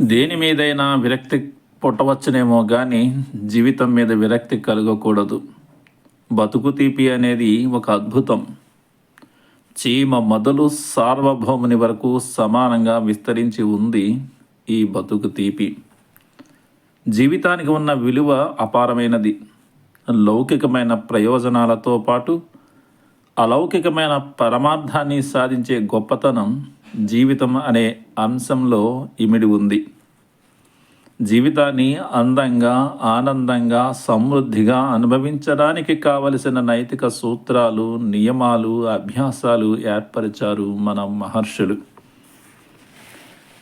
దేని మీదైనా విరక్తి పుట్టవచ్చునేమో కానీ జీవితం మీద విరక్తి కలగకూడదు. బతుకు తీపి అనేది ఒక అద్భుతం. చీమ మొదలు సార్వభౌముని వరకు సమానంగా విస్తరించి ఉంది ఈ బతుకు తీపి. జీవితానికి ఉన్న విలువ అపారమైనది. లౌకికమైన ప్రయోజనాలతో పాటు అలౌకికమైన పరమార్థాన్ని సాధించే గొప్పతనం జీవితం అనే అంశంలో ఇమిడి ఉంది. జీవితాన్ని అందంగా ఆనందంగా సమృద్ధిగా అనుభవించడానికి కావలసిన నైతిక సూత్రాలు నియమాలు అభ్యాసాలు ఏర్పరిచారు మన మహర్షులు.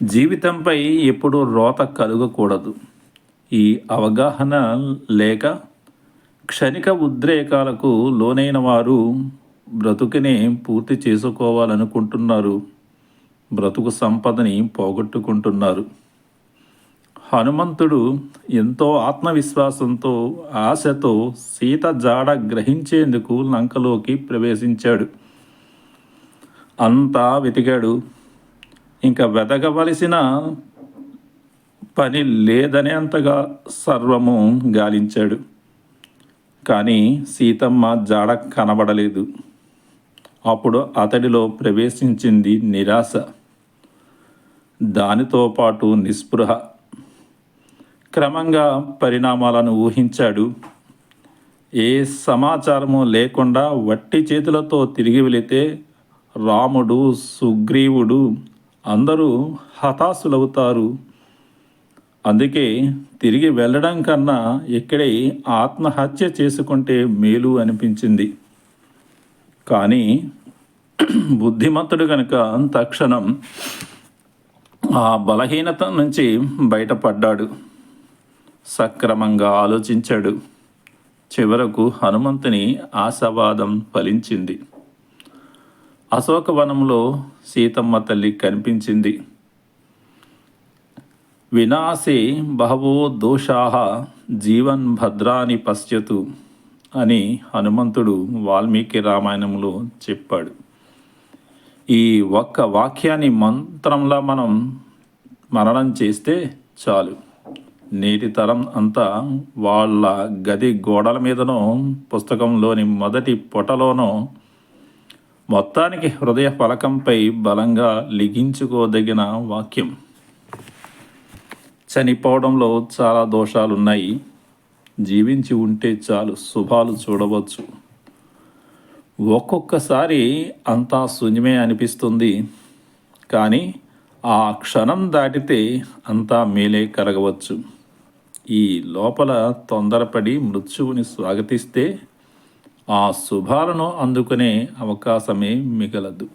జీవితంపై ఎప్పుడూ రోత కలుగకూడదు. ఈ అవగాహన లేక క్షణిక ఉద్రేకాలకు లోనైన వారు బ్రతుకునే పూర్తి చేసుకోవాలనుకుంటున్నారు. బ్రతుకు సంపదని పోగొట్టుకుంటున్నారు. హనుమంతుడు ఎంతో ఆత్మవిశ్వాసంతో ఆశతో సీత జాడ గ్రహించేందుకు లంకలోకి ప్రవేశించాడు. అంతా వెతికాడు. ఇంకా వెతకవలసిన పని లేదనేంతగా సర్వము గాలించాడు. కానీ సీతమ్మ జాడ కనబడలేదు. అప్పుడు అతడిలో ప్రవేశించింది నిరాశ. దానితో పాటు నిస్పృహ. క్రమంగా పరిణామాలను ఊహించాడు. ఏ సమాచారము లేకుండా వట్టి చేతులతో తిరిగి వెళితే రాముడు సుగ్రీవుడు అందరూ హతాశులవుతారు. అందుకే తిరిగి వెళ్ళడం కన్నా ఇక్కడే ఆత్మహత్య చేసుకుంటే మేలు అనిపించింది. కానీ బుద్ధిమంతుడు కనుక తక్షణం ఆ బలహీనత నుంచి బయటపడ్డాడు. సక్రమంగా ఆలోచించాడు. చివరకు హనుమంతుని ఆశావాదం ఫలించింది. అశోకవనంలో సీతమ్మ తల్లి కనిపించింది. వినాశే బహవో దోషాహ జీవన్ భద్రాని పశ్యతు అని హనుమంతుడు వాల్మీకి రామాయణంలో చెప్పాడు. ఈ ఒక్క వాక్యాన్ని మంత్రంలా మనం మరణం చేస్తే చాలు. నేటి తరం అంతా వాళ్ళ గది గోడల మీదనో పుస్తకంలోని మొదటి పొటలోనో మొత్తానికి హృదయ ఫలకంపై బలంగా లిఖించుకోదగిన వాక్యం. చనిపోవడంలో చాలా దోషాలున్నాయి. జీవించి ఉంటే చాలు శుభాలు చూడవచ్చు. ఒక్కొక్కసారి అంతా శూన్యమే అనిపిస్తుంది. కానీ ఆ క్షణం దాటితే అంతా మేలే కరగవచ్చు ఈ లోపల తొందరపడి మృత్యువుని స్వాగతిస్తే ఆ శుభాలను అందుకునే అవకాశమే మిగలదు.